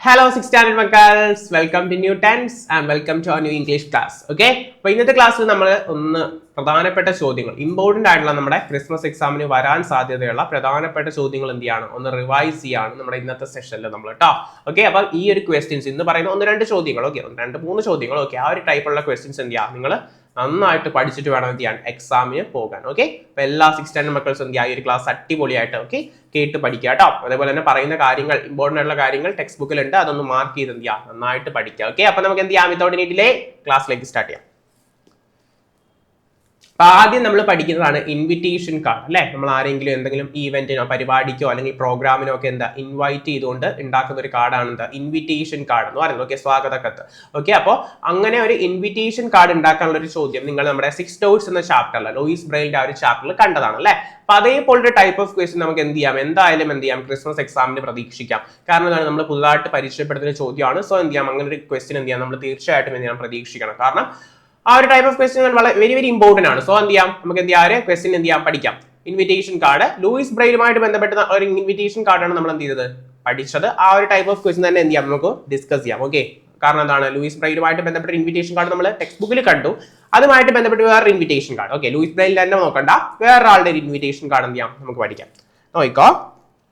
Hello six standard മക്കാൾസ് welcome to new tense and welcome to our new English class okay അപ്പോൾ ഇന്നത്തെ ക്ലാസ്സിൽ നമ്മൾ ഒന്ന് പ്രധാനപ്പെട്ട ചോദ്യങ്ങൾ ഇമ്പോർട്ടന്റ് ആയിട്ടുള്ള നമ്മുടെ ക്രിസ്മസ് എക്സാമിന് വരാൻ സാധ്യതയുള്ള പ്രധാനപ്പെട്ട ചോദ്യങ്ങൾ എന്ത് ചെയ്യാണ് ഒന്ന് റിവൈസ് ചെയ്യാണ് നമ്മുടെ ഇന്നത്തെ സെഷനിൽ നമ്മൾ കേട്ടോ ഓക്കെ അപ്പോൾ ഈ ഒരു ക്വസ്റ്റ്യൻസ് ഇന്ന് പറയുന്ന ഒന്ന് രണ്ട് ചോദ്യങ്ങൾ ഓക്കെ ഒന്ന് രണ്ട് മൂന്ന് ചോദ്യങ്ങൾ ഓക്കെ ആ ഒരു ടൈപ്പുള്ള ക്വസ്റ്റ്യൻസ് എന്ത് ചെയ്യുക നിങ്ങൾ നന്നായിട്ട് പഠിച്ചിട്ട് വേണം എന്ത് ചെയ്യാൻ? എക്സാമിന് പോകാൻ. ഓക്കെ അപ്പൊ എല്ലാ സിക്സ് സ്റ്റാൻഡേർഡ് മക്കൾസും എന്ത് ഈ ഒരു ക്ലാസ് അടിപൊളിയായിട്ട് ഓക്കെ കേട്ട് പഠിക്കുക കേട്ടോ. അതേപോലെ തന്നെ പറയുന്ന കാര്യങ്ങൾ ഇമ്പോർട്ടന്റ് ആയിട്ടുള്ള കാര്യങ്ങൾ ടെക്സ്റ്റ് ബുക്കിലുണ്ട് അതൊന്ന് മാർക്ക് ചെയ്ത് എന്ത് ചെയ്യുക? നന്നായിട്ട് പഠിക്കുക. ഓക്കെ അപ്പൊ നമുക്ക് എന്ത് ചെയ്യാം? വിതൗട്ട് നീറ്റിലെ ക്ലാസ്സിലേക്ക് സ്റ്റാർട്ട് ചെയ്യാം. അപ്പൊ ആദ്യം നമ്മൾ പഠിക്കുന്നതാണ് ഇൻവിറ്റേഷൻ കാർഡ് അല്ലെ? നമ്മൾ ആരെങ്കിലും എന്തെങ്കിലും ഈവെന്റിനോ പരിപാടിക്കോ അല്ലെങ്കിൽ പ്രോഗ്രാമിനോ ഒക്കെ എന്താ ഇൻവൈറ്റ് ചെയ്തുകൊണ്ട് ഉണ്ടാക്കുന്ന ഒരു കാർഡാണ് എന്താ ഇൻവിറ്റേഷൻ കാർഡ് എന്ന് പറയുന്നത്. ഓക്കെ സ്വാഗത കത്ത് ഓക്കെ അപ്പോൾ അങ്ങനെ ഒരു ഇൻവിറ്റേഷൻ കാർഡ് ഉണ്ടാക്കാനുള്ള ഒരു ചോദ്യം നിങ്ങൾ നമ്മുടെ സിക്സ് ഡോട്ട്സ് എന്ന ചാപ്റ്ററിൽ ലോയിസ് ബ്രെയിലിന്റെ ആ ഒരു ചാപ്റ്ററിൽ കണ്ടതാണ് അല്ലെ? അപ്പൊ അതേപോലൊരു ടൈപ്പ് ഓഫ് ക്വസ്റ്റ്യൻ നമുക്ക് എന്ത് ചെയ്യാം? എന്തായാലും എന്ത് ചെയ്യാം? ക്രിസ്മസ് എക്സാമിന് പ്രതീക്ഷിക്കാം. കാരണം എന്താണ്? നമ്മൾ പുതുതായിട്ട് പരിചയപ്പെടുത്തുന്ന ചോദ്യമാണ്. സോ എന്ത് ചെയ്യാം? അങ്ങനെ ഒരു ക്വസ്റ്റ്യൻ എന്ത് ചെയ്യാം? നമ്മൾ തീർച്ചയായിട്ടും എന്ത് ചെയ്യാം പ്രതീക്ഷിക്കണം. കാരണം ആ ഒരു ടൈപ്പ് ഓഫ് ക്വസ്റ്റ്യൻ വളരെ വെരി വെരി ഇമ്പോർട്ടന്റ് ആണ്. സോ എന്ത് ചെയ്യാം? നമുക്ക് എന്ത് ചെയ്യാം? ക്വസ്റ്റ്യൻ എന്ത് ചെയ്യാം? പഠിക്കാം. ഇൻവിറ്റേഷൻ കാർഡ് ലൂയിസ് ബ്രെയിലുമായിട്ട് ബന്ധപ്പെട്ട ഒരു ഇൻവിറ്റേഷൻ കാർഡാണ് നമ്മൾ എന്ത് ചെയ്തത്? പഠിച്ചത്. ആ ഒരു ടൈപ്പ് ഓഫ് ക്വസ്റ്റ്യൻ തന്നെ എന്ത് ചെയ്യാം? നമുക്ക് ഡിസ്കസ് ചെയ്യാം. ഓക്കെ കാരണം എന്താണ്? ലൂയിസ് ബ്രെയിലുമായിട്ട് ബന്ധപ്പെട്ട ഇൻവിറ്റേഷൻ കാർഡ് നമ്മൾ ടെക്സ്റ്റ് ബുക്കിൽ കണ്ടു. അതുമായിട്ട് ബന്ധപ്പെട്ട് വേറെ invitation card okay Louis Braille തന്നെ നോക്കണ്ട. വേറൊരാളുടെ ഒരു ഇൻവിറ്റേഷൻ കാർഡ് എന്ത് ചെയ്യാം? നമുക്ക് പഠിക്കാം. നോക്കിക്കോ.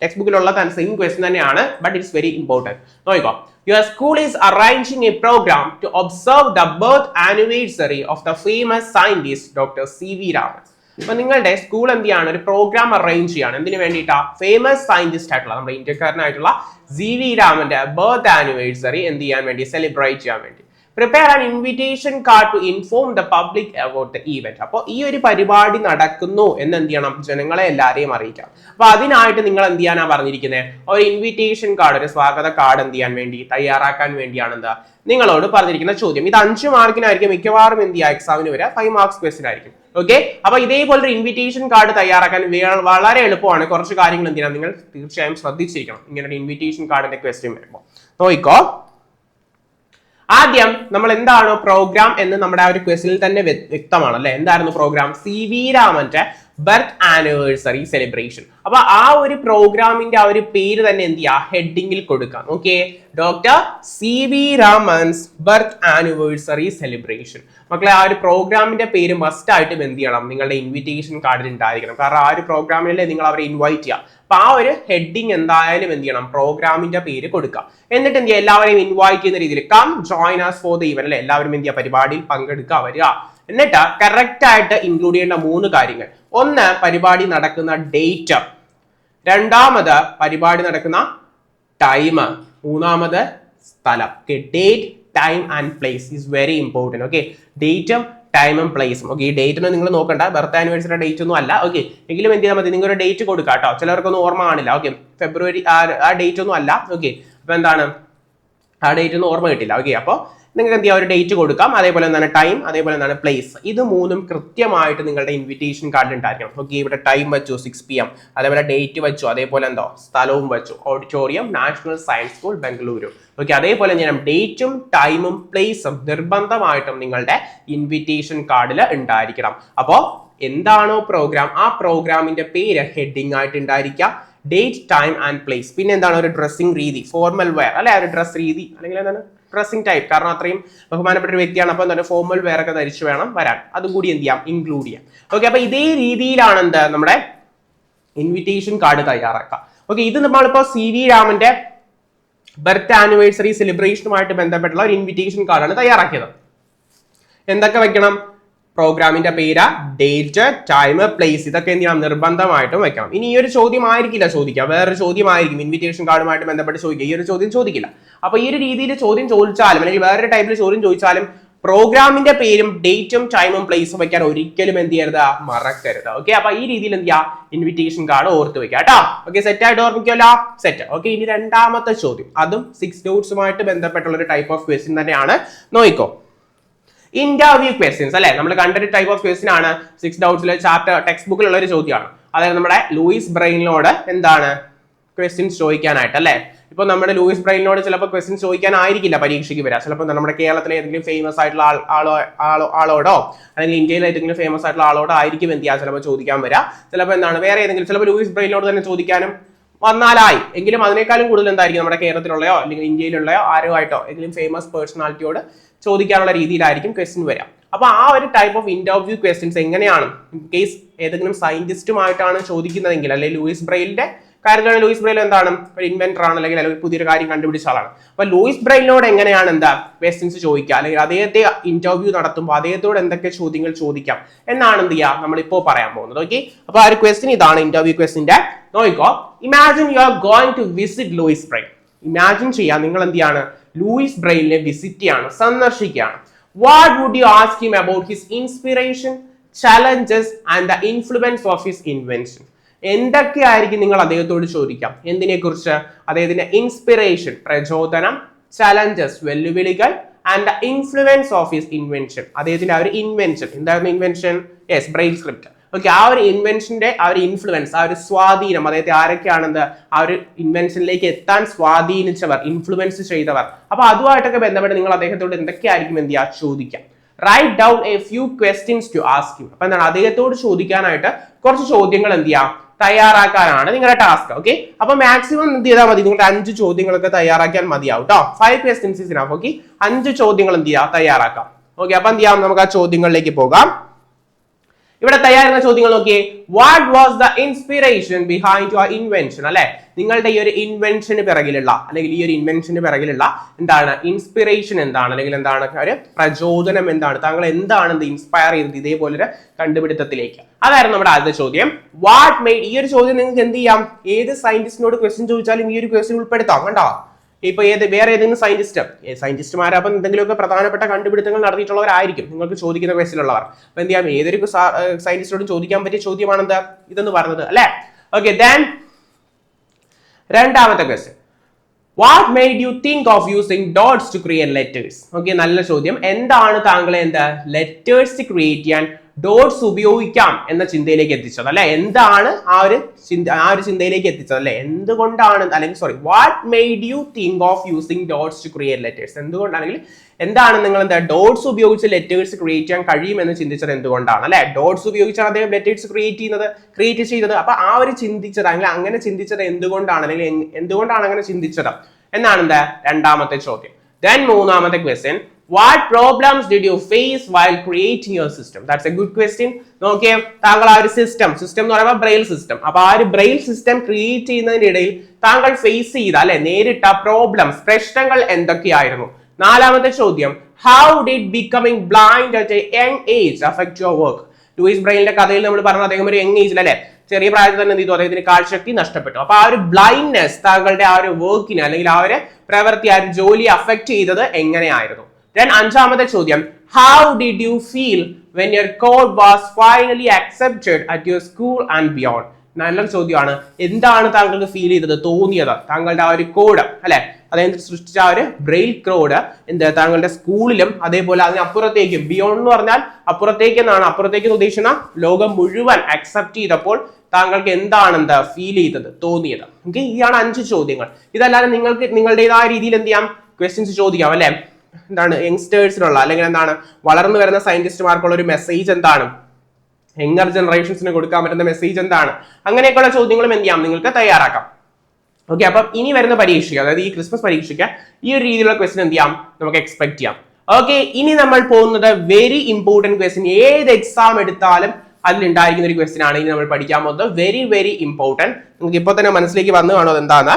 ടെക്സ്റ്റ് ബുക്കിലുള്ള സെയിം ക്വസ്റ്റ്യൻ തന്നെയാണ് ബട്ട് ഇറ്റ്സ് വെരി ഇമ്പോർട്ടന്റ് നോക്കിക്കോ. Your school is arranging a program to observe the birth anniversary of the famous scientist Dr. C V Raman അപ്പൊ നിങ്ങളുടെ സ്കൂൾ എന്ത് ചെയ്യാണ്? ഒരു പ്രോഗ്രാം അറേഞ്ച് ചെയ്യാണ്. എന്തിനു വേണ്ടിയിട്ടാ? ഫേമസ് സയന്റിസ്റ്റ് ആയിട്ടുള്ള നമ്മുടെ ഇന്ത്യക്കാരനായിട്ടുള്ള സി വി രാമന്റെ ബർത്ത് ആനിവേഴ്സറി എന്ത് ചെയ്യാൻ വേണ്ടി? സെലിബ്രേറ്റ് ചെയ്യാൻ വേണ്ടി. Prepare an invitation card to inform the public about the event അപ്പോൾ ഈ ഒരു പരിപാടി നടക്കുന്നു എന്ന് എന്ത് ചെയ്യണം? ജനങ്ങളെ എല്ലാവരെയും അറിയിക്കാം. അപ്പൊ അതിനായിട്ട് നിങ്ങൾ എന്ത് ചെയ്യാനാ പറഞ്ഞിരിക്കുന്നത് ഒരു ഇൻവിറ്റേഷൻ കാർഡ് ഒരു സ്വാഗത കാർഡ് എന്ത് ചെയ്യാൻ വേണ്ടി തയ്യാറാക്കാൻ വേണ്ടിയാണ് എന്താ? നിങ്ങളോട് പറഞ്ഞിരിക്കുന്ന ചോദ്യം. ഇത് അഞ്ച് മാർക്കിനായിരിക്കും. മിക്കവാറും എന്ത് ചെയ്യുക? എക്സാമിന് വരെ ഫൈവ് മാർക്സ് ക്വസ്റ്റൻ ആയിരിക്കും. ഓക്കെ അപ്പൊ ഇതേപോലൊരു ഇൻവിറ്റേഷൻ കാർഡ് തയ്യാറാക്കാൻ വളരെ എളുപ്പമാണ്. കുറച്ച് കാര്യങ്ങൾ എന്ത് ചെയ്യണം? നിങ്ങൾ തീർച്ചയായും ശ്രദ്ധിച്ചിരിക്കണം. ഇങ്ങനെ ഒരു ഇൻവിറ്റേഷൻ കാർഡിന്റെ ക്വസ്റ്റ്യൻ വരുമ്പോൾ നോക്കിക്കോ. ആദ്യം നമ്മൾ എന്താണ് പ്രോഗ്രാം എന്ന് നമ്മുടെ ആ ഒരു ക്വസ്റ്റിൽ തന്നെ വ്യ- വ്യക്തമാണ് അല്ലെ? എന്തായിരുന്നു പ്രോഗ്രാം സി വി രാമന്റെ ബർത്ത് ആനിവേഴ്സറി സെലിബ്രേഷൻ അപ്പൊ ആ ഒരു പ്രോഗ്രാമിന്റെ ആ ഒരു പേര് തന്നെ എന്ത് ചെയ്യാം? ഹെഡിങ്ങിൽ കൊടുക്കാം. Okay doctor C V Raman's birth anniversary celebration മക്കളെ ആ ഒരു പ്രോഗ്രാമിന്റെ പേര് മസ്റ്റ് ആയിട്ടും എന്ത് ചെയ്യണം? നിങ്ങളുടെ ഇൻവിറ്റേഷൻ കാർഡിൽ ഉണ്ടായിരിക്കണം. കാരണം ആ ഒരു പ്രോഗ്രാമിലല്ലേ നിങ്ങൾ അവരെ ഇൻവൈറ്റ് ചെയ്യാം അപ്പൊ ആ ഒരു ഹെഡിങ് എന്തായാലും എന്ത് ചെയ്യണം? പ്രോഗ്രാമിന്റെ പേര് കൊടുക്കാം. എന്നിട്ട് എന്ത് എല്ലാവരെയും ഇൻവൈറ്റ് ചെയ്യുന്ന രീതിയിൽ come join us for the event അല്ലെ? എല്ലാവരും എന്ത് ചെയ്യുക? പരിപാടിയിൽ പങ്കെടുക്കുക വരിക. എന്നിട്ട് കറക്റ്റ് ആയിട്ട് ഇൻക്ലൂഡ് ചെയ്യേണ്ട മൂന്ന് കാര്യങ്ങൾ. ഒന്ന് പരിപാടി നടക്കുന്ന ഡേറ്റ് രണ്ടാമത് പരിപാടി നടക്കുന്ന ടൈം മൂന്നാമത് സ്ഥലം. Okay date time and place is very important okay ഡേറ്റും ടൈമും പ്ലേസും ഓക്കെ ഈ ഡേറ്റിന് നിങ്ങൾ നോക്കണ്ട. ബർത്ത് ആനിവേഴ്സറി ഡേറ്റ് ഒന്നും അല്ല. ഓക്കെ എങ്കിലും എന്ത് ചെയ്താൽ മതി? നിങ്ങൾ ഒരു ഡേറ്റ് കൊടുക്കുക കേട്ടോ ചിലർക്കൊന്നും ഓർമ്മ കാണില്ല. ഓക്കെ ഫെബ്രുവരി ആ ഡേറ്റ് ഒന്നും അല്ല. ഓക്കെ അപ്പോൾ എന്താണ്? ആ ഡേറ്റ് ഒന്നും ഓർമ്മ കിട്ടില്ല. ഓക്കെ അപ്പോൾ നിങ്ങൾക്ക് എന്ത് ചെയ്യാം? ഒരു ഡേറ്റ് കൊടുക്കാം. അതേപോലെ എന്താണ്? ടൈം അതേപോലെ എന്താണ്? പ്ലേസ് ഇത് മൂന്നും കൃത്യമായിട്ട് നിങ്ങളുടെ ഇൻവിറ്റേഷൻ കാർഡിൽ ഉണ്ടായിരിക്കണം. ഓക്കെ ഇവിടെ ടൈം വെച്ചു? സിക്സ് പി എം അതേപോലെ ഡേറ്റ് വെച്ചു? അതേപോലെ എന്തോ? സ്ഥലവും വെച്ചു? Auditorium national science school Bengaluru okay അതേപോലെ ഞാൻ ഡേറ്റും ടൈമും പ്ലേസും നിർബന്ധമായിട്ടും നിങ്ങളുടെ ഇൻവിറ്റേഷൻ കാർഡിൽ ഉണ്ടായിരിക്കണം. അപ്പോൾ എന്താണോ പ്രോഗ്രാം ആ പ്രോഗ്രാമിന്റെ പേര് ഹെഡിങ് ആയിട്ട് ഉണ്ടായിരിക്കുക ഡേറ്റ് ടൈം ആൻഡ് പ്ലേസ് പിന്നെ എന്താണ്? ഒരു ഡ്രസ്സിംഗ് രീതി ഫോർമൽ വെയർ അല്ലെ? ഒരു ഡ്രസ് രീതി. അല്ലെങ്കിൽ എന്താണ്? ഡ്രസ്സിംഗ് ടൈപ്പ് കാരണം അത്രയും ബഹുമാനപ്പെട്ട ഒരു വ്യക്തിയാണ്. അപ്പം തന്നെ ഫോർമൽ വേറൊക്കെ ധരിച്ച് വേണം വരാൻ. അതും കൂടി എന്ത് ചെയ്യാം? ഇൻക്ലൂഡ് ചെയ്യാം. ഓക്കെ അപ്പൊ ഇതേ രീതിയിലാണ് എന്ത് നമ്മുടെ ഇൻവിറ്റേഷൻ കാർഡ് തയ്യാറാക്കുക. ഓക്കെ ഇത് നമ്മളിപ്പോൾ സി വി രാമന്റെ ബർത്ത് ആനിവേഴ്സറി സെലിബ്രേഷനുമായിട്ട് ബന്ധപ്പെട്ടുള്ള ഒരു ഇൻവിറ്റേഷൻ കാർഡാണ് തയ്യാറാക്കിയത്. എന്തൊക്കെ വെക്കണം? പ്രോഗ്രാമിന്റെ പേര് ഡേറ്റ് ടൈം പ്ലേസ് ഇതൊക്കെ എന്ത് ചെയ്യണം? നിർബന്ധമായിട്ടും വെക്കണം. ഇനി ഈ ഒരു ചോദ്യം ആയിരിക്കില്ല ചോദിക്കുക. വേറൊരു ചോദ്യമായിരിക്കും ഇൻവിറ്റേഷൻ കാർഡുമായിട്ട് ബന്ധപ്പെട്ട് ചോദിക്കുക. ഈ ഒരു ചോദ്യം ചോദിക്കില്ല. അപ്പൊ ഈ ഒരു രീതിയിൽ ചോദ്യം ചോദിച്ചാലും അല്ലെങ്കിൽ വേറൊരു ടൈപ്പിൽ ചോദ്യം ചോദിച്ചാലും പ്രോഗ്രാമിന്റെ പേരും ഡേറ്റും ടൈമും പ്ലേസും വെക്കാൻ ഒരിക്കലും എന്ത് ചെയ്യരുത്? മറക്കരുത്. ഓക്കെ അപ്പൊ ഈ രീതിയിൽ എന്ത് ചെയ്യുക ഇൻവിറ്റേഷൻ കാർഡ് ഓർത്ത് വെക്കുക കേട്ടോ. ഓക്കെ സെറ്റ് ആയിട്ട് സെറ്റ് ഓക്കെ ഇനി രണ്ടാമത്തെ ചോദ്യം. അതും സിക്സ് ഡോട്ട്സുമായിട്ട് ബന്ധപ്പെട്ടുള്ള ഒരു ടൈപ്പ് ഓഫ് ക്വസ്റ്റ്യൻ തന്നെയാണ്. നോയിക്കോ ഇന്റർവ്യൂ ക്വസ്റ്റ്യൻസ് അല്ലെ? നമ്മൾ കണ്ടൊരു ടൈപ്പ് ഓഫ് ക്വസ്റ്റ്യൻ ആണ്. സിക്സ് ഡൗട്ട്സിലെ ചാപ്റ്റർ ടെക്സ്റ്റ് ബുക്കിലുള്ള ഒരു ചോദ്യമാണ്. അതായത് നമ്മുടെ ലൂയിസ് ബ്രെയിനിനോട് എന്താണ്? ക്വസ്റ്റ്യൻസ് ചോദിക്കാനായിട്ട് അല്ലെ? ഇപ്പൊ നമ്മുടെ ലൂയിസ് ബ്രെയിനിനോട് ചിലപ്പോൾ ക്വസ്റ്റ്യൻ ചോദിക്കാനായിരിക്കില്ല പരീക്ഷയ്ക്ക് വരാം ചിലപ്പോൾ നമ്മുടെ കേരളത്തിലെ ഏതെങ്കിലും ഫേമസ് ആയിട്ടുള്ള ആൾ ആളോ ആളോ ആളോടോ അല്ലെങ്കിൽ ഇന്ത്യയിലെ ഏതെങ്കിലും ഫേമസ് ആയിട്ടുള്ള ആളോടോ ആയിരിക്കും എന്ത് ചെയ്യുക? ചിലപ്പോൾ ചോദിക്കാൻ വരാം ചിലപ്പോൾ എന്താണ്? വേറെ ഏതെങ്കിലും ചിലപ്പോൾ ലൂയിസ് ബ്രെയിനിനോട് തന്നെ ചോദിക്കാനും വന്നാലായി. എങ്കിലും അതിനേക്കാളും കൂടുതൽ എന്തായിരിക്കും? നമ്മുടെ കേരളത്തിലുള്ളയോ അല്ലെങ്കിൽ ഇന്ത്യയിലുള്ളയോ ആരോ ആയിട്ടോ എങ്കിലും ഫേമസ് പേഴ്സണാലിറ്റിയോട് ചോദിക്കാനുള്ള രീതിയിലായിരിക്കും ക്വസ്റ്റ്യൻ വരാം അപ്പോൾ ആ ഒരു ടൈപ്പ് ഓഫ് ഇന്റർവ്യൂ ക്വസ്റ്റ്യൻസ് എങ്ങനെയാണ്? ഇൻ കേസ് ഏതെങ്കിലും സയന്റിസ്റ്റുമായിട്ടാണ് ചോദിക്കുന്നതെങ്കിൽ അല്ലെങ്കിൽ ലൂയിസ് ബ്രെയിലിന്റെ കാര്യത്തിലാണ് ലൂയിസ് ബ്രെയിൽ എന്താണ്? ഒരു ഇൻവെന്റർ ആണ് അല്ലെങ്കിൽ അല്ലെങ്കിൽ പുതിയൊരു കാര്യം കണ്ടുപിടിച്ച ആളാണ്. അപ്പൊ ലൂയിസ് ബ്രെയിലിനോട് എങ്ങനെയാണ് എന്താ ക്വസ്റ്റ്യൻസ് ചോദിക്കുക? അല്ലെങ്കിൽ അദ്ദേഹത്തെ ഇന്റർവ്യൂ നടത്തുമ്പോൾ അദ്ദേഹത്തോട് എന്തൊക്കെ ചോദ്യങ്ങൾ ചോദിക്കാം? എന്നാണ് എന്ത് ചെയ്യുക? നമ്മളിപ്പോ പറയാൻ പോകുന്നത്. ഓക്കെ അപ്പൊ ആ ഒരു ക്വസ്റ്റ്യൻ ഇതാണ് ഇന്റർവ്യൂ ക്വസ്റ്റിന്റെ നോക്കോ imagine you are going to visit Louis Braille imagine ചെയ്യാം. നിങ്ങൾ എന്ത് ചെയ്യാണ്? ലൂയിസ് ബ്രെയിലിനെ വിസിറ്റ് ചെയ്യാണ്. സന്ദർശിക്കുകയാണ്. What would you ask him about his inspiration challenges and the influence of his invention എന്തൊക്കെയായിരിക്കും നിങ്ങൾ അദ്ദേഹത്തോട് ചോദിക്കാം? എന്തിനെക്കുറിച്ച്? അദ്ദേഹത്തിന്റെ ഇൻസ്പിറേഷൻ പ്രചോദനം ചലഞ്ചസ് വെല്ലുവിളികൾ and the influence of his invention അദ്ദേഹത്തിന്റെ ആ ഒരു ഇൻവെൻഷൻ എന്തായിരുന്നു invention yes Braille script okay ആ ഒരു ഇൻവെൻഷന്റെ ആ ഒരു ഇൻഫ്ലുവൻസ് ആ ഒരു സ്വാധീനം അദ്ദേഹത്തെ ആരൊക്കെയാണെന്ത് ആ ഒരു ഇൻവെൻഷനിലേക്ക് എത്താൻ സ്വാധീനിച്ചവർ ഇൻഫ്ലുവൻസ് ചെയ്തവർ. അപ്പൊ അതുമായിട്ടൊക്കെ ബന്ധപ്പെട്ട് നിങ്ങൾ അദ്ദേഹത്തോട് എന്തൊക്കെയായിരിക്കും എന്ത് ചെയ്യുക? ചോദിക്കാം. Write down a few questions to ask you അപ്പൊ എന്താണ്? അദ്ദേഹത്തോട് ചോദിക്കാനായിട്ട് കുറച്ച് ചോദ്യങ്ങൾ എന്ത് ചെയ്യാം തയ്യാറാക്കാനാണ് നിങ്ങളുടെ ടാസ്ക് ഓക്കെ അപ്പൊ മാക്സിമം എന്ത് ചെയ്താൽ മതി? നിങ്ങളുടെ അഞ്ച് ചോദ്യങ്ങളൊക്കെ തയ്യാറാക്കിയാൽ മതിയാവും കേട്ടോ ഫൈവ് ക്വസ്റ്റ്യൻസ് ഇതിനകത്ത് ഓക്കെ അഞ്ച് ചോദ്യങ്ങൾ എന്ത് ചെയ്യാം? തയ്യാറാക്കാം. ഓക്കെ അപ്പൊ എന്ത് ചെയ്യാം? നമുക്ക് ആ ചോദ്യങ്ങളിലേക്ക് പോകാം. ഇവിടെ തയ്യാറുന്ന ചോദ്യങ്ങൾ നോക്കിയേ. What was the inspiration behind your invention അല്ലെ? നിങ്ങളുടെ ഈ ഒരു ഇൻവെൻഷന് പിറകിലുള്ള അല്ലെങ്കിൽ ഈ ഒരു ഇൻവെൻഷന് പിറകിലുള്ള എന്താണ്? ഇൻസ്പിറേഷൻ എന്താണ്? അല്ലെങ്കിൽ എന്താണ് ഒരു പ്രചോദനം എന്താണ്? താങ്കൾ എന്താണ് ഇത് ഇൻസ്പയർ ചെയ്തത്? ഇതേപോലൊരു കണ്ടുപിടുത്തത്തിലേക്ക്. അതായിരുന്നു നമ്മുടെ ആദ്യത്തെ ചോദ്യം. വാട്ട് മെയ്ഡ് ഈ ഒരു ചോദ്യം നിങ്ങൾക്ക് എന്ത് ചെയ്യാം? ഏത് സയന്റിസ്റ്റിനോട് ക്വസ്റ്റ്യൻ ചോദിച്ചാലും ഈ ഒരു ക്വസ്റ്റ്യൻ ഉൾപ്പെടുത്താം കണ്ടോ? ഇപ്പൊ ഏത് വേറെ ഏതെങ്കിലും സയന്റിസ്റ്റ് സയന്റിസ്റ്റുമാരപ്പം എന്തെങ്കിലുമൊക്കെ പ്രധാനപ്പെട്ട കണ്ടുപിടുത്തങ്ങൾ നടത്തിയിട്ടുള്ളവരായിരിക്കും നിങ്ങൾക്ക് ചോദിക്കുന്ന ക്വസ്റ്റിലുള്ളവർ അപ്പൊ എന്ത് ചെയ്യാം? ഏതൊരു സയന്റിസ്റ്റോടും ചോദിക്കാൻ പറ്റിയ ചോദ്യമാണ് എന്താ? ഇതെന്ന് പറഞ്ഞത് അല്ലേ? ഓക്കെ ദെൻ രണ്ടാമത്തെ question what made you think of using dots to create letters okay നല്ല ചോദ്യം. എന്താണ് താങ്കളെ എന്താ? ലെറ്റേഴ്സ് ക്രിയേറ്റ് ചെയ്യാൻ ഡോട്ട്സ് ഉപയോഗിക്കാം എന്ന ചിന്തയിലേക്ക് എത്തിച്ചത്. അല്ലെ? എന്താണ് ആ ഒരു ചിന്ത ആ ഒരു ചിന്തയിലേക്ക് എത്തിച്ചത് അല്ലെ? എന്തുകൊണ്ടാണ് അല്ലെങ്കിൽ sorry what made you think of using dots to create letters എന്തുകൊണ്ടാണെങ്കിൽ എന്താണ് നിങ്ങൾ എന്താ ഡോട്ട്സ് ഉപയോഗിച്ച് ലെറ്റേഴ്സ് ക്രിയേറ്റ് ചെയ്യാൻ കഴിയുമെന്ന് ചിന്തിച്ചത് എന്തുകൊണ്ടാണ്? അല്ലെ? ഡോട്ട്സ് ഉപയോഗിച്ചാണ് അദ്ദേഹം ലെറ്റേഴ്സ് ക്രിയേറ്റ് ചെയ്യുന്നത് ക്രിയേറ്റ് ചെയ്തത്. അപ്പൊ ആ ഒരു ചിന്തിച്ചത് അല്ലെങ്കിൽ അങ്ങനെ ചിന്തിച്ചത് എന്തുകൊണ്ടാണ് അല്ലെങ്കിൽ എന്തുകൊണ്ടാണ് അങ്ങനെ ചിന്തിച്ചത്? എന്നാണ് എന്താ രണ്ടാമത്തെ ചോദ്യം. ദെൻ മൂന്നാമത്തെ question what problems did you face while creating your system that's a good question നോക്കിയേ താങ്കൾ ആ ഒരു സിസ്റ്റം സിസ്റ്റം എന്ന് പറയുമ്പോൾ ബ്രെയിൽ സിസ്റ്റം അപ്പൊ ആ ഒരു ബ്രെയിൽ സിസ്റ്റം ക്രിയേറ്റ് ചെയ്യുന്നതിന്റെ ഇടയിൽ താങ്കൾ ഫേസ് ചെയ്ത അല്ലെ നേരിട്ട പ്രോബ്ലംസ് പ്രശ്നങ്ങൾ എന്തൊക്കെയായിരുന്നു? നാലാമത്തെ ചോദ്യം how did becoming blind at a young age affect your work Louis ബ്രെയിലിന്റെ കഥയിൽ നമ്മൾ പറഞ്ഞത് അദ്ദേഹം ഒരു യങ് ഏജിൽ അല്ലെ ചെറിയ പ്രായത്തിൽ തന്നെ എന്ത് ചെയ്തു? അദ്ദേഹത്തിന് കാഴ്ചശക്തി നഷ്ടപ്പെട്ടു. അപ്പൊ ആ ഒരു ബ്ലൈൻഡ്നെസ് താങ്കളുടെ ആ ഒരു വർക്കിനെ അല്ലെങ്കിൽ ആ ഒരു പ്രവൃത്തി ആ ഒരു ജോലി അഫക്ട് ചെയ്തത് എങ്ങനെയായിരുന്നു? ദെൻ അഞ്ചാമത്തെ ചോദ്യം. How did you feel when your code was finally accepted at your school and beyond നല്ലൊരു ചോദ്യമാണ്. എന്താണ് താങ്കൾക്ക് ഫീൽ ചെയ്തത് തോന്നിയത്? താങ്കളുടെ ആ ഒരു കോഡ് അല്ലെ? അതായത് സൃഷ്ടിച്ച ആ ഒരു ബ്രെയിൽ കോഡ് എന്ത്? താങ്കളുടെ സ്കൂളിലും അതേപോലെ അതിനപ്പുറത്തേക്കും ബിയോണ്ട് എന്ന് പറഞ്ഞാൽ അപ്പുറത്തേക്ക് എന്നാണ് അപ്പുറത്തേക്ക് ഉദ്ദേശിക്കുന്ന ലോകം മുഴുവൻ അക്സെപ്റ്റ് ചെയ്തപ്പോൾ താങ്കൾക്ക് എന്താണ് എന്താ ഫീൽ ചെയ്തത് തോന്നിയത്? ഓക്കെ ഇയാണ് അഞ്ച് ചോദ്യങ്ങൾ. ഇതല്ലാതെ നിങ്ങൾക്ക് നിങ്ങളുടേതായ രീതിയിൽ എന്ത് ചെയ്യാം? ക്വസ്റ്റ്യൻസ് ചോദിക്കാം അല്ലെ? എന്താണ് യങ്സ്റ്റേഴ്സിനുള്ള അല്ലെങ്കിൽ എന്താണ് വളർന്നു വരുന്ന സയന്റിസ്റ്റുമാർക്കുള്ള ഒരു മെസ്സേജ് എന്താണ്? യങ്ങർ ജനറേഷൻസിന് കൊടുക്കാൻ പറ്റുന്ന മെസ്സേജ് എന്താണ്? അങ്ങനെയൊക്കെയുള്ള ചോദ്യങ്ങളും എന്ത് ചെയ്യാം? നിങ്ങൾക്ക് തയ്യാറാക്കാം. ഓക്കെ അപ്പം ഇനി വരുന്ന പരീക്ഷയ്ക്ക് അതായത് ഈ ക്രിസ്മസ് പരീക്ഷയ്ക്ക് ഈ ഒരു രീതിയിലുള്ള ക്വസ്റ്റൻ എന്ത് ചെയ്യാം? നമുക്ക് എക്സ്പെക്ട് ചെയ്യാം. ഓക്കെ ഇനി നമ്മൾ പോകുന്നത് വെരി ഇമ്പോർട്ടന്റ് ക്വസ്റ്റ്യൻ ഏത് എക്സാം എടുത്താലും അതിലുണ്ടായിരിക്കുന്ന ഒരു ക്വസ്റ്റ്യൻ ആണ് ഇനി നമ്മൾ പഠിക്കാൻ പോകുന്നത്. വെരി വെരി ഇമ്പോർട്ടന്റ് നിങ്ങൾക്ക് ഇപ്പോൾ തന്നെ മനസ്സിലേക്ക് വന്നു കാണുന്നത് എന്താണ്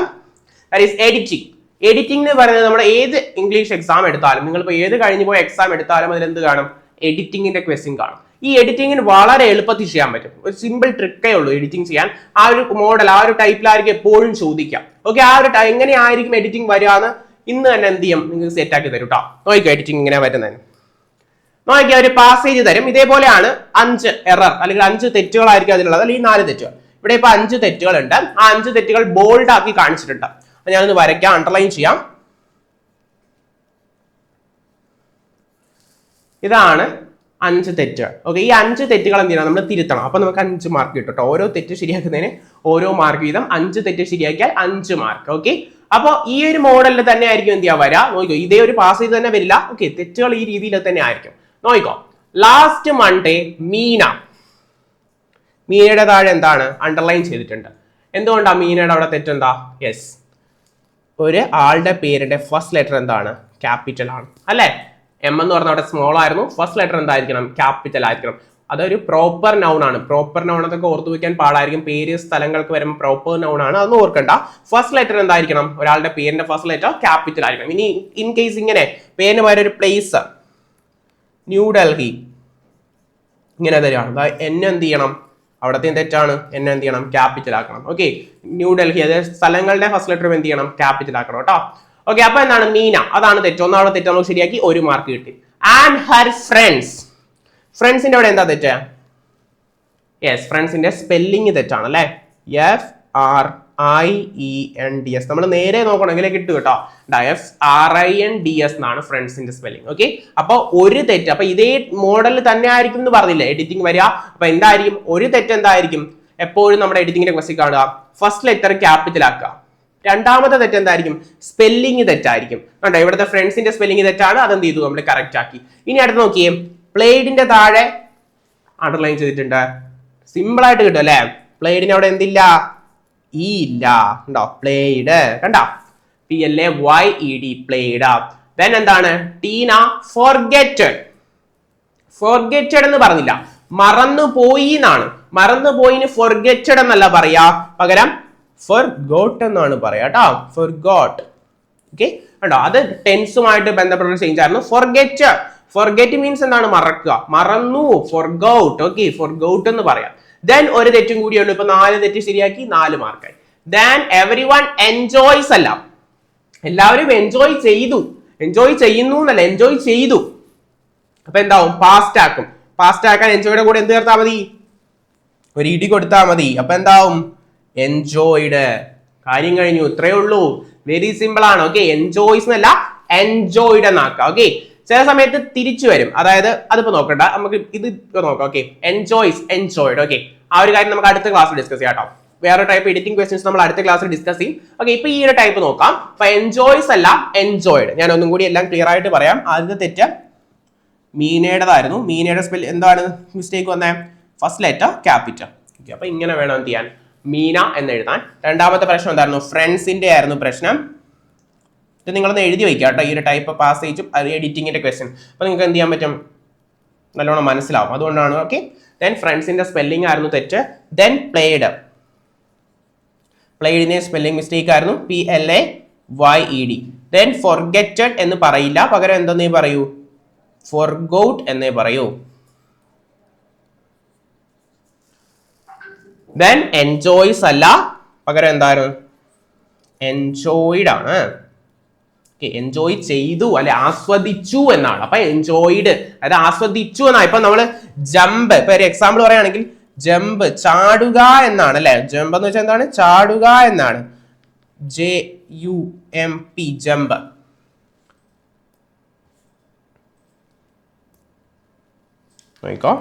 ദാറ്റ് ഈസ് എഡിറ്റിംഗ് എഡിറ്റിംഗ് എന്ന് പറയുന്നത് നമ്മുടെ ഏത് ഇംഗ്ലീഷ് എക്സാം എടുത്താലും നിങ്ങൾ ഇപ്പോൾ ഏത് കഴിഞ്ഞു പോയ എക്സാം എടുത്താലും അതിൽ എന്ത് കാണും എഡിറ്റിങ്ങിന്റെ ക്വസ്റ്റ്യൻ കാണും. ഈ എഡിറ്റിങ്ങിന് വളരെ എളുപ്പത്തിൽ ചെയ്യാൻ പറ്റും. ഒരു സിമ്പിൾ ട്രിക്കേ ഉള്ളൂ എഡിറ്റിംഗ് ചെയ്യാൻ. ആ ഒരു മോഡൽ ആ ഒരു ടൈപ്പിലായിരിക്കും എപ്പോഴും ചോദിക്കാം ഓക്കെ ആ ഒരു എങ്ങനെയായിരിക്കും എഡിറ്റിംഗ് വരികയെന്ന് ഇന്ന് തന്നെ എന്ത് ചെയ്യും? നിങ്ങൾക്ക് സെറ്റ് ആക്കി തരും കേട്ടോ നോക്കിക്കോ എഡിറ്റിംഗ് ഇങ്ങനെ വരുന്നതിന്. നോക്കിയാൽ ഒരു പാസേജ് തരും. ഇതേപോലെയാണ് അഞ്ച് എറർ അല്ലെങ്കിൽ അഞ്ച് തെറ്റുകളായിരിക്കും അതിലുള്ളത് അല്ലെങ്കിൽ നാല് തെറ്റുകൾ. ഇവിടെ ഇപ്പൊ അഞ്ച് തെറ്റുകളുണ്ട്. ആ അഞ്ച് തെറ്റുകൾ ബോൾഡ് ആക്കി കാണിച്ചിട്ടുണ്ട്. അപ്പൊ ഞാനൊന്ന് വരയ്ക്കാം അണ്ടർലൈൻ ചെയ്യാം. ഇതാണ് അഞ്ച് തെറ്റുകൾ ഓക്കെ ഈ അഞ്ച് തെറ്റുകൾ എന്ത് ചെയ്യണം? നമ്മൾ തിരുത്തണം. അപ്പൊ നമുക്ക് അഞ്ച് മാർക്ക് കിട്ടും ഓരോ തെറ്റ് ശരിയാക്കുന്നതിന് ഓരോ മാർക്ക് വീതം അഞ്ച് തെറ്റ് ശരിയാക്കിയാൽ അഞ്ച് മാർക്ക് ഓക്കെ അപ്പോൾ ഈ ഒരു മോഡലിൽ തന്നെ ആയിരിക്കും എന്ത് വരാ? നോക്കിക്കോ ഇതേ ഒരു പാസ് ചെയ്ത് തന്നെ വരില്ല. ഓക്കെ തെറ്റുകൾ ഈ രീതിയിൽ തന്നെ ആയിരിക്കും. നോക്കിക്കോ ലാസ്റ്റ് മൺഡേ മീന. മീനയുടെ താഴെ എന്താണ്? അണ്ടർലൈൻ ചെയ്തിട്ടുണ്ട്. എന്തുകൊണ്ടാ മീനയുടെ അവിടെ തെറ്റെന്താ? യെസ് ഒരു ആളുടെ പേരിന്റെ ഫസ്റ്റ് ലെറ്റർ എന്താണ്? ക്യാപിറ്റൽ ആണ്. അല്ലേ? എം എന്ന് പറഞ്ഞാൽ അവിടെ സ്മോൾ ആയിരുന്നു. ഫസ്റ്റ് ലെറ്റർ എന്തായിരിക്കണം? ക്യാപിറ്റൽ ആയിരിക്കണം. അതൊരു പ്രോപ്പർ നൗൺ ആണ്. പ്രോപ്പർ നൗൺ എന്നൊക്കെ ഓർത്തു വയ്ക്കാൻ പാടായിരിക്കും. പേര് സ്ഥലങ്ങൾക്ക് വരുമ്പോൾ പ്രോപ്പർ നൗൺ ആണ്. അതൊന്നും ഓർക്കണ്ട. ഫസ്റ്റ് ലെറ്റർ എന്തായിരിക്കണം? ഒരാളുടെ പേരിന്റെ ഫസ്റ്റ് ലെറ്റർ ക്യാപിറ്റൽ ആയിരിക്കണം. ഇനി ഇൻ കേസ് ഇങ്ങനെ പേരിന് പകരം ഒരു പ്ലേസ് ന്യൂഡൽഹി ഇങ്ങനെ അതായത് എന്നെ എന്ത് ചെയ്യണം? അവിടത്തെ തെറ്റാണ്. എന്നെ എന്ത് ചെയ്യണം? ക്യാപിറ്റൽ ആക്കണം. ഓക്കെ ന്യൂഡൽഹി അതായത് സ്ഥലങ്ങളുടെ ഫസ്റ്റ് ലെറ്റർ എന്ത് ചെയ്യണം? ക്യാപിറ്റൽ ആക്കണം കേട്ടോ ഓക്കെ അപ്പൊ എന്താണ്? മീന. അതാണ് തെറ്റ്. ഒന്നാമത്തെ തെറ്റ് നമുക്ക് ശരിയാക്കി ഒരു മാർക്ക് കിട്ടി. ആൻഡ് ഹർ ഫ്രണ്ട്സ് ഫ്രണ്ട്സിന്റെ അവിടെ എന്താ തെറ്റ്? യെസ് ഫ്രണ്ട്സിന്റെ സ്പെല്ലിംഗ് തെറ്റാണ് അല്ലേ? F R I E N D S നമ്മൾ നേരെ നോക്കണമെങ്കിൽ കിട്ടും കേട്ടോ F R I N D S എന്നാണ് ഫ്രണ്ട്സിന്റെ സ്പെല്ലിംഗ് ഓക്കെ അപ്പൊ ഒരു തെറ്റ് അപ്പൊ ഇതേ മോഡൽ തന്നെ ആയിരിക്കും എന്ന് പറഞ്ഞില്ല എഡിറ്റിംഗ് വരിക? അപ്പൊ എന്തായിരിക്കും? ഒരു തെറ്റ് എന്തായിരിക്കും? എപ്പോഴും നമ്മുടെ എഡിറ്റിംഗിന്റെ ക്വസ്റ്റ്യൻ കാണുക. ഫസ്റ്റ് ലെറ്റർ ക്യാപിറ്റൽ ആക്കുക. രണ്ടാമത്തെ തെറ്റ് എന്തായിരിക്കും? സ്പെല്ലിംഗ് തെറ്റായിരിക്കും. കണ്ടോ? ഇവിടുത്തെ ഫ്രണ്ട്സിന്റെ സ്പെല്ലിംഗ് തെറ്റാണ് അതെന്ത് ചെയ്തു? നമ്മൾ കറക്റ്റ് ആക്കി. ഇനി അടുത്ത് നോക്കിയേ. പ്ലേഡിന്റെ താഴെ അണ്ടർലൈൻ ചെയ്തിട്ടുണ്ട്. സിമ്പിൾ ആയിട്ട് കിട്ടും അല്ലേ? പ്ലേഡിന് അവിടെ എന്തില്ല? ഈ ഇല്ല. കണ്ടോ? പ്ലേഡ് കണ്ടോ? P L A Y E D played then എന്താണ്? ടീന ഫോർഗെറ്റഡ് ഫോർഗെറ്റഡ് എന്ന് പറഞ്ഞില്ല. മറന്നു പോയി എന്നാണ്. മറന്നു പോയിന് ഫോർഗെറ്റഡ് എന്നല്ല പറയാ. പകരം ഫോർ ഗോട്ട് എന്നാണ് പറയാ കേട്ടോ. ഫോർ ഓക്കെ കണ്ടോ? അത് ടെൻസുമായിട്ട് ബന്ധപ്പെട്ട ചേഞ്ച് ആയിരുന്നു. ഫോർഗെറ്റ് ഫോർഗെറ്റ് മീൻസ് എന്താണ്? മറക്കുക. മറന്നു. ഫോർഗൌട്ട് ഓക്കെ ഫോർഗൌട്ട് എന്ന് പറയാം. ദെൻ ഒരു തെറ്റും കൂടിയുള്ളൂ ഇപ്പൊ നാല് തെറ്റ് ശരിയാക്കി നാല് മാർക്കായി ദെൻ എവറി വൺ എൻജോയ്സ് അല്ല എല്ലാവരും എൻജോയ് ചെയ്തു. എൻജോയ് ചെയ്യുന്നു എന്നല്ല എൻജോയ് ചെയ്തു. അപ്പൊ എന്താവും? പാസ്റ്റ് ആക്കും. പാസ്റ്റ് ആക്കാൻ എൻജോയുടെ കൂടെ എന്ത് ചേർത്താൽ മതി? ഒരു ഇടി കൊടുത്താൽ മതി. അപ്പൊ എന്താവും? എൻജോയ്ഡ് കാര്യം കഴിഞ്ഞു. ഇത്രയേ ഉള്ളൂ. വെരി സിമ്പിൾ ആണ്. ഓക്കെ എൻജോയ്സ് എന്നല്ല എൻജോയ്ഡ് എന്നാക്കാം ഓക്കെ ചില സമയത്ത് തിരിച്ചു വരും. അതായത് അതിപ്പോ നോക്കണ്ട. നമുക്ക് ഇത് നോക്കാം. ഓക്കെ എൻജോയ്സ് എൻജോയ്ഡ് ഓക്കെ ആ ഒരു കാര്യം നമുക്ക് അടുത്ത ക്ലാസ്സിൽ ഡിസ്കസ് ചെയ്യാം കേട്ടോ. വേറെ ടൈപ്പ് എഡിറ്റിംഗ് ക്വസ്റ്റ്യൻസ് നമ്മൾ അടുത്ത ക്ലാസ്സിൽ ഡിസ്കസ് ചെയ്യും. ഓക്കെ ഇപ്പൊ ഈ ഒരു ടൈപ്പ് നോക്കാം. എൻജോയ്സ് അല്ല എൻജോയ്ഡ് ഞാൻ ഒന്നും കൂടി എല്ലാം ക്ലിയർ ആയിട്ട് പറയാം. ആദ്യത്തെ തെറ്റ് മീനയുടേതായിരുന്നു. മീനയുടെ സ്പെൽ എന്താണ്? മിസ്റ്റേക്ക് വന്നേ? ഫസ്റ്റ് ലെറ്റർ ക്യാപിറ്റൽ ഓക്കെ അപ്പൊ ഇങ്ങനെ വേണം എന്ത് ചെയ്യാൻ. മീന എന്ന് എഴുതാൻ രണ്ടാമത്തെ പ്രശ്നം എന്തായിരുന്നു? ഫ്രണ്ട്സിന്റെ ആയിരുന്നു പ്രശ്നം. ഇത് നിങ്ങളൊന്ന് എഴുതി വയ്ക്കുക കേട്ടോ. ഈ ഒരു ടൈപ്പ് പാസേജും എഡിറ്റിങ്ങിന്റെ ക്വസ്റ്റ്യൻ അപ്പൊ നിങ്ങൾക്ക് എന്ത് ചെയ്യാൻ പറ്റും? നല്ലോണം മനസ്സിലാവും. അതുകൊണ്ടാണ് ഓക്കെ ദെൻ ഫ്രണ്ട്സിന്റെ സ്പെല്ലിംഗ് ആയിരുന്നു തെറ്റ്. ദെൻ പ്ലേഡ് പ്ലേഡിന്റെ സ്പെല്ലിംഗ് മിസ്റ്റേക്ക് ആയിരുന്നു. P L A Y E D then forgetted എന്ന് പറയില്ല. പകരം എന്തെന്നേ പറയൂ? ഫോർഗൌട്ട് എന്നേ പറയൂ. ദെൻ എൻജോയ്സ് അല്ല. പകരം എന്തായിരുന്നു? എൻജോയിഡ് ആണ്. എൻജോയ് ചെയ്തു അല്ലെ ആസ്വദിച്ചു എന്നാണ്. അപ്പൊ എൻജോയിഡ് അതായത് ആസ്വദിച്ചു എന്നാണ്. ഇപ്പൊ നമ്മൾ ജമ്പ് ഇപ്പൊ ഒരു എക്സാമ്പിൾ പറയുകയാണെങ്കിൽ ജമ്പ് ചാടുക എന്നാണ് അല്ലെ? ജമ്പ് എന്ന് വെച്ചാൽ എന്താണ്? ചാടുക എന്നാണ്. J U M P jump. നോക്കോ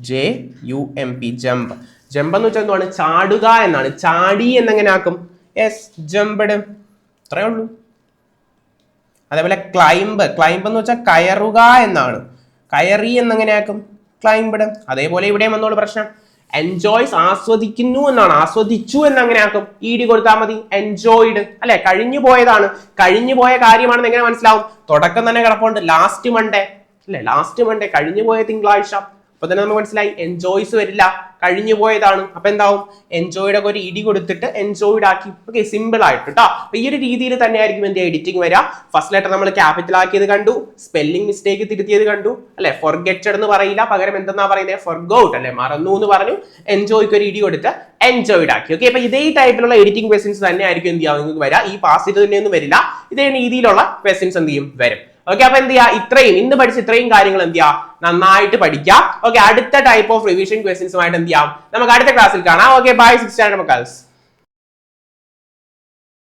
J U M P jump. Jump എന്ന് വെച്ചാൽ എന്താണ് ചാടുക എന്നാണ്. ചാടി എന്നെങ്ങനെ ആക്കും? എസ് ജമ്പഡ് അത്രേ ഉള്ളൂ. അതേപോലെ ക്ലൈംബ് ക്ലൈംബ് എന്ന് വെച്ചാൽ കയറുക എന്നാണ്. കയറി എന്നെങ്ങനെ ആക്കും? ക്ലൈംബഡ് അതേപോലെ ഇവിടെയും വന്നോളൂ പ്രശ്നം. എൻജോയ്സ് ആസ്വദിക്കുന്നു എന്നാണ്. ആസ്വദിച്ചു എന്ന് അങ്ങനെ ആക്കും ഇ ഡി കൊടുത്താൽ മതി. എൻജോയ്ഡ് അല്ലെ? കഴിഞ്ഞു പോയതാണ്. കഴിഞ്ഞു പോയ കാര്യമാണെന്ന് എങ്ങനെ മനസ്സിലാവും? തുടക്കം തന്നെ കിടപ്പുണ്ട്. ലാസ്റ്റ് മൺഡേ അല്ലെ? ലാസ്റ്റ് മൺഡേ കഴിഞ്ഞു പോയ തിങ്കളാഴ്ച. അപ്പൊ തന്നെ നമുക്ക് മനസ്സിലായി എൻജോയ്സ് വരില്ല കഴിഞ്ഞു പോയതാണ്. അപ്പൊ എന്താവും? എൻജോയുടെ ഒരു ഇടി കൊടുത്തിട്ട് എൻജോയ്ഡ് ആക്കി. ഓക്കെ സിമ്പിൾ ആയിട്ട് കേട്ടോ അപ്പൊ ഈ ഒരു രീതിയിൽ തന്നെ ആയിരിക്കും എന്റെ എഡിറ്റിംഗ് വരിക. ഫസ്റ്റ് ലെറ്റർ നമ്മൾ ക്യാപിറ്റൽ ആക്കിയത് കണ്ടു. സ്പെല്ലിംഗ് മിസ്റ്റേക്ക് തിരുത്തിയത് കണ്ടു. അല്ലെ? ഫോർഗെറ്റഡ് എന്ന് പറയില്ല. പകരം എന്തെന്നാ പറയുന്നത് ഫോർഗൌട്ട് അല്ലെ? മറന്നു എന്ന് പറഞ്ഞു. എൻജോയ്ക്ക് ഒരു ഇടി കൊടുത്ത് എൻജോയ്ഡ് ആക്കി. ഓക്കെ അപ്പൊ ഇതേ ടൈപ്പിലുള്ള എഡിറ്റിംഗ് ക്വസ്റ്റ്യൻസ് തന്നെ ആയിരിക്കും എന്ത് ചെയ്യാം നിങ്ങൾക്ക് വരാം ഈ പാസ് തന്നെ ഒന്നും വരില്ല. ഇതേ രീതിയിലുള്ള ക്വസ്റ്റ്യൻസ് എന്ത് ചെയ്യും? വരും. ഓക്കെ അപ്പൊ എന്ത് ചെയ്യാ? ഇത്രയും ഇന്ന് പഠിച്ച ഇത്രയും കാര്യങ്ങൾ എന്ത് ചെയ്യാ? നന്നായിട്ട് പഠിക്കാം. ഓക്കെ അടുത്ത ടൈപ്പ് ഓഫ് റിവിഷൻ ക്വസ്റ്റ്യൻസുമായിട്ട് എന്ത് ചെയ്യാം? നമുക്ക് അടുത്ത ക്ലാസ്സിൽ കാണാം. Okay bye six മക്കൾസ്